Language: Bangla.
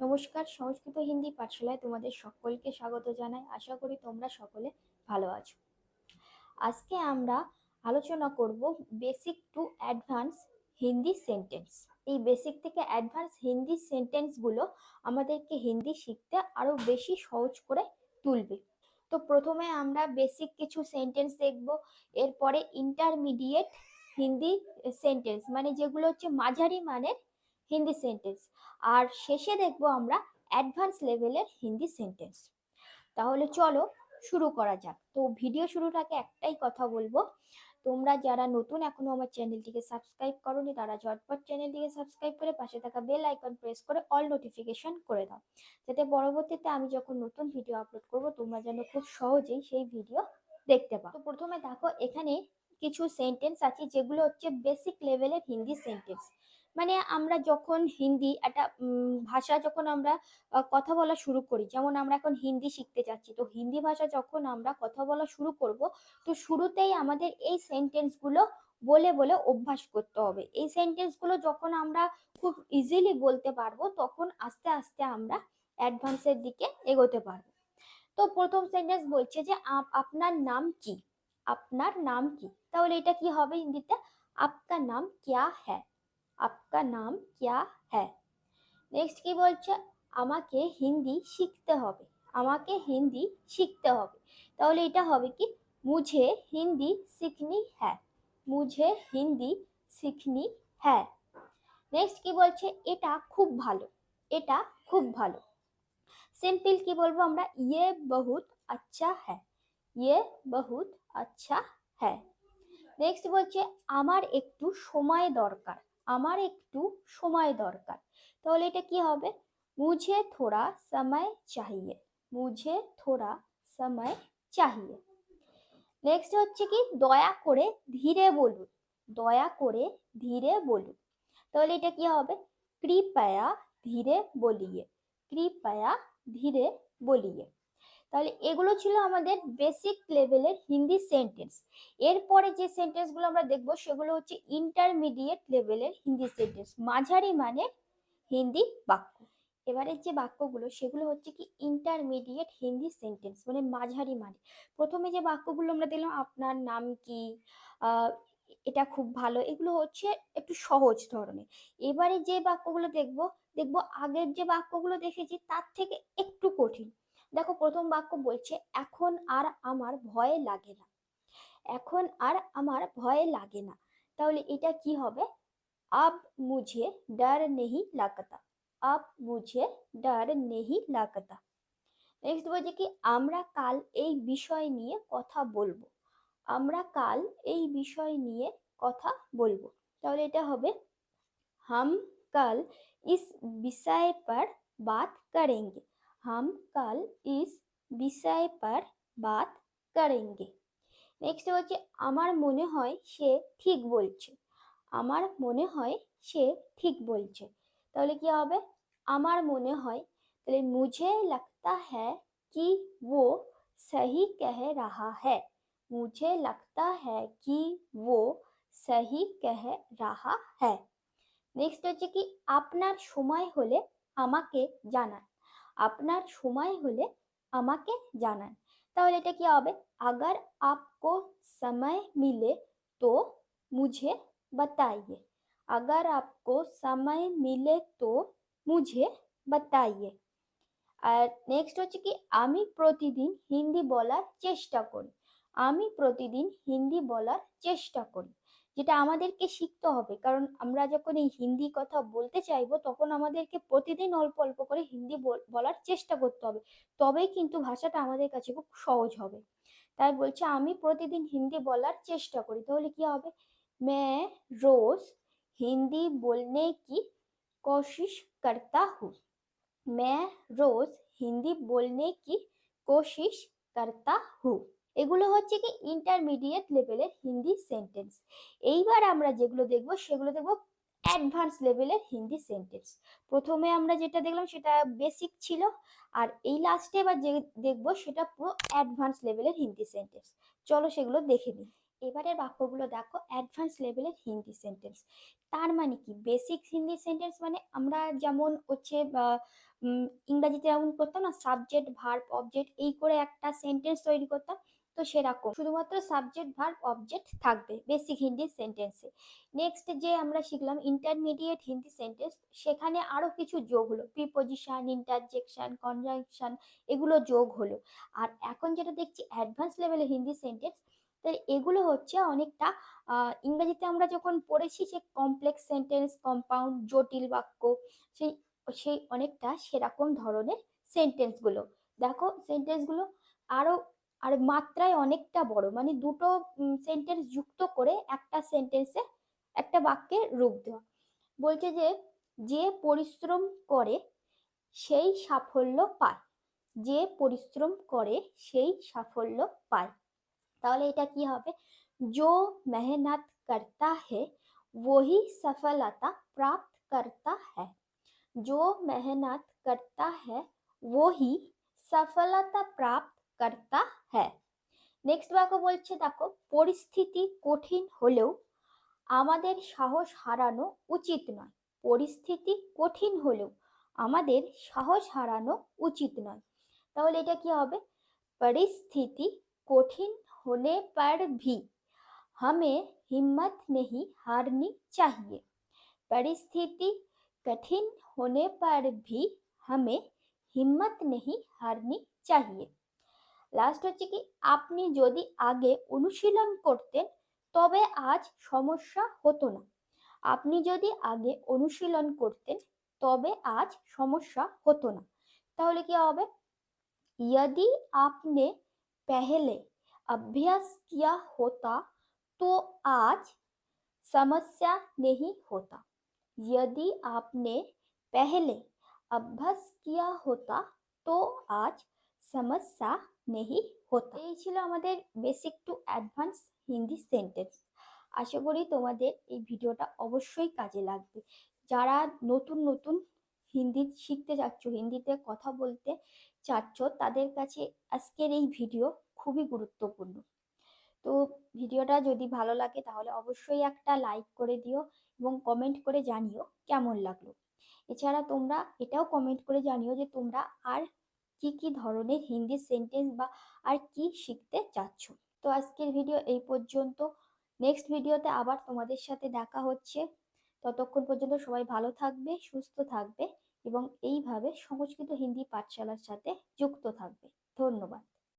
নমস্কার, সংস্কৃত হিন্দি পাঠশালায় তোমাদের সকলকে স্বাগত জানাই। আশা করি তোমরা সকলে ভালো আছো। আজকে আমরা আলোচনা করব basic to advance Hindi sentence এই বেসিক থেকে অ্যাডভান্স হিন্দি সেন্টেন্সগুলো আমাদেরকে হিন্দি শিখতে আরও বেশি সহজ করে তুলবে। তো প্রথমে আমরা বেসিক কিছু সেন্টেন্স দেখব, এরপরে ইন্টারমিডিয়েট হিন্দি সেন্টেন্স মানে যেগুলো হচ্ছে মাঝারি মানের হিন্দি সেন্টেন্স আর শেষে দেখব আমরা অ্যাডভান্স লেভেলের হিন্দি সেন্টেন্স তাহলে চলো শুরু করা যাক। তো ভিডিও আগে একটাই কথা বলব। তোমরা যারা নতুন এখনও আমার চ্যানেলটিকে সাবস্ক্রাইব করোনি, তারা ঝটপট চ্যানেলটিকে সাবস্ক্রাইব করে পাশে থাকা বেল আইকন প্রেস করে অল নোটিফিকেশন করে দাও। যাতে পরবর্তীতে আমি যখন নতুন ভিডিও আপলোড করব, তোমরা যেন খুব সহজেই সেই ভিডিও দেখতে পাও। তো প্রথমে দেখো, এখানে কিছু সেন্টেন্স আছে যেগুলো হচ্ছে বেসিক লেভেলের হিন্দি সেন্টেন্স মানে আমরা যখন হিন্দি একটা ভাষা যখন আমরা কথা বলা শুরু করি, যেমন আমরা এখন হিন্দি শিখতে যাচ্ছি, তো হিন্দি ভাষা যখন আমরা কথা বলা শুরু করব, তো শুরুতেই আমাদের এই সেন্টেন্সগুলো বলে বলে অভ্যাস করতে হবে। এই সেন্টেন্সগুলো যখন আমরা খুব ইজিলি বলতে পারব, তখন আস্তে আস্তে আমরা অ্যাডভান্সের দিকে এগোতে পারব। তো প্রথম সেন্টেন্স বলছে যে, আপ- আপনার নাম কি? আপনার নাম কি? তাহলে এটা কি হবে হিন্দিতে? আপনার নাম ক্যা হ্যায়? আপকা নাম ক্যা হ্যায় নেক্সট কি বলছে? আমাকে হিন্দি শিখতে হবে। আমাকে হিন্দি শিখতে হবে। তাহলে এটা হবে কি? মুঝে হিন্দি শিখনি হ্যায়। মুঝে হিন্দি শিখনি হ্যায়। নেক্সট কি বলছে? এটা খুব ভালো। এটা খুব ভালো। সিম্পল কি বলব আমরা? ইয়ে বহুত আচ্ছা হ্যায়। ইয়ে বহুত আচ্ছা হ্যায়। নেক্সট বলছে, আমার একটু সময় দরকার। আমার একটু সময় দরকার। তাহলে এটা কি হবে? মুঝে থোড়া সময় চাহিয়ে। মুঝে থোড়া সময় চাহিয়ে। নেক্সট হচ্ছে কি? দয়া করে ধীরে বলুন। দয়া করে ধীরে বলুন। তাহলে এটা কি হবে? কৃপয়া ধীরে বলিয়ে। কৃপয়া ধীরে বলিয়ে। তাহলে এগুলো ছিল আমাদের বেসিক লেভেলের হিন্দি সেন্টেন্স এরপরে যে সেন্টেন্সগুলো আমরা দেখব, সেগুলো হচ্ছে ইন্টারমিডিয়েট লেভেলের হিন্দি সেন্টেন্স মাঝারি মানের হিন্দি বাক্য। এবারের যে বাক্যগুলো, সেগুলো হচ্ছে কি ইন্টারমিডিয়েট হিন্দি সেন্টেন্স মানে মাঝারি মানে প্রথমে যে বাক্যগুলো আমরা দিলাম আপনার নাম কি? এটা খুব ভালো। এগুলো হচ্ছে একটু সহজ ধরনের। এবারে যে বাক্যগুলো দেখব দেখব আগের যে বাক্যগুলো দেখেছি, তার থেকে একটু কঠিন। দেখো প্রথম বাক্য বলছে, এখন আর আমার ভয় লাগে না। এখন আর আমার ভয় লাগে না। তাহলে এটা কি হবে? আপ মুঝে ডার নেহি লাগতা। আপ মুঝে ডার নেহি লাগতা। নেক্সট বলছে কি, আমরা কাল এই বিষয় নিয়ে কথা বলব। আমরা কাল এই বিষয় নিয়ে কথা বলব। তাহলে এটা হবে, হাম কাল ইস বিষয় পর বাত করেঙ্গে। हम कल इस विषय पर बात करेंगे নেক্সট হচ্ছে আমার মনে হয় সে ঠিক বলছে আমার মনে হয় সে ঠিক বলছে তাহলে কি হবে আমার মনে হয় তাহলে মুঝে लगता है कि वो सही कह रहा है मुझे लगता है कि वो सही कह रहा है নেক্সট হচ্ছে কি আপনার সময় হলে আমাকে জানান আপনার সময় হলে আমাকে জানান। তাহলে এটা কি হবে? আগার আপকো সময় মিলে তো মুঝে বাতাইয়ে। আগার আপকো সময় মিলে তো মুঝে বাতাইয়ে। আর নেক্সট হচ্ছে কি, আমি প্রতিদিন হিন্দি বলার চেষ্টা করি। আমি প্রতিদিন হিন্দি বলার চেষ্টা করি। যেটা আমাদেরকে শিখতে হবে কারণ আমরা যখন এই হিন্দি কথা বলতে চাইবো তখন আমাদেরকে প্রতিদিন অল্প অল্প করে হিন্দি বল- বলার চেষ্টা করতে হবে তবেই কিন্তু ভাষাটা আমাদের কাছে খুব সহজ হবে তাই বলছে আমি প্রতিদিন হিন্দি বলার চেষ্টা করি তাহলে কি হবে मैं रोज हिंदी बोलने की कोशिश करता हूँ मैं रोज হিন্দি बोलने की कोशिश करता हूँ এগুলো হচ্ছে কি ইন্টারমিডিয়েট লেভেলের হিন্দি সেন্টেন্স এইবার আমরা যেগুলো দেখব, সেগুলো দেখব অ্যাডভান্স লেভেলের হিন্দি সেন্টেন্স প্রথমে আমরা যেটা দেখলাম, সেটা বেসিক ছিল, আর এই লাস্টে এবার যে দেখব, সেটা পুরো অ্যাডভান্স লেভেলের হিন্দি সেন্টেন্স চলো সেগুলো দেখে নিই। এবারের বাক্যগুলো দেখো অ্যাডভান্স লেভেলের হিন্দি সেন্টেন্স তার মানে কি? বেসিক হিন্দি সেন্টেন্স মানে আমরা যেমন হচ্ছে ইংরাজিতে যেমন করতাম না সাবজেক্ট ভার্ব অবজেক্ট এই করে একটা সেন্টেন্স তৈরি করতাম। তো সেরকম। শুধুমাত্র সাবজেক্ট ভার্ব অবজেক্ট থাকবে বেসিক হিন্দি সেন্টেন্সে নেক্সট যে আমরা শিখলাম ইন্টারমিডিয়েট হিন্দি সেন্টেন্স সেখানে আরও কিছু যোগ হলো। প্রিপোজিশন ইন্টারজেকশন কনজাংশন এগুলো যোগ হলো। আর এখন যেটা দেখছি অ্যাডভান্স লেভেলের হিন্দি সেন্টেন্স তাই এগুলো হচ্ছে অনেকটা ইংরেজিতে আমরা যখন পড়েছি যে কমপ্লেক্স সেন্টেন্স কম্পাউন্ড জটিল বাক্য, সেই সেই অনেকটা সেরকম ধরনের সেন্টেন্সগুলো দেখো সেন্টেন্সগুলো আরও আর মাত্রায় অনেকটা বড় মানে দুটো সেন্টেন্স যুক্ত করে একটা সেন্টেন্সে একটা বাক্যের রূপ দেওয়া বলছে যে যে পরিশ্রম করে সেই সাফল্য পায় যে পরিশ্রম করে সেই সাফল্য পায় তাহলে এটা কি হবে जो मेहनत करता है वही सफलता प्राप्त करता है जो मेहनत करता है वही সফলতা প্রাপ্ত করতা হ্যাঁ নেক্সট বাক্য বলছে দেখো পরিস্থিতি কঠিন হলেও আমাদের সাহস হারানো উচিত নয় পরিস্থিতি কঠিন হলেও আমাদের সাহস হারানো উচিত নয় তাহলে এটা কি হবে পরিস্থিতি কঠিন होने पर भी हमें हिम्मत नहीं हारनी चाहिए परिस्थिति कठिन होने पर भी हमें হিম্মত নেহি হারনি চাহিয়ে লাস্ট হচ্ছে কি আপনি যদি আগে অনুশীলন করতেন তবে আজ সমস্যা হতো না আপনি যদি আগে অনুশীলন করতেন তবে আজ সমস্যা হতো না তাহলে কি হবে यदि आपने पहले अभ्यास किया होता तो आज समस्या नहीं होता यदि आपने पहले अभ्यास किया होता तो आज সমস্যা নেহি হতো। এই ছিল আমাদের basic to advance Hindi sentence আশা করি তোমাদের এই ভিডিওটা অবশ্যই কাজে লাগবে। যারা নতুন নতুন হিন্দি শিখতে চাচ্ছ হিন্দিতে কথা বলতে চাচ্ছ, তাদের কাছে আজকের এই ভিডিও খুবই গুরুত্বপূর্ণ। তো ভিডিওটা যদি ভালো লাগে, তাহলে অবশ্যই একটা লাইক করে দিও এবং কমেন্ট করে জানিও কেমন লাগল। এছাড়া তোমরা এটাও কমেন্ট করে জানিও যে তোমরা আর কি কি ধরনের হিন্দি সেন্টেন্স বা আর কি শিখতে চাচ্ছ? তো আজকের ভিডিও এই পর্যন্ত। নেক্সট ভিডিওতে আবার তোমাদের সাথে দেখা হচ্ছে। ততক্ষণ পর্যন্ত সবাই ভালো থাকবে, সুস্থ থাকবে এবং এইভাবে সংস্কৃত হিন্দি পাঠশালার সাথে যুক্ত থাকবে। ধন্যবাদ।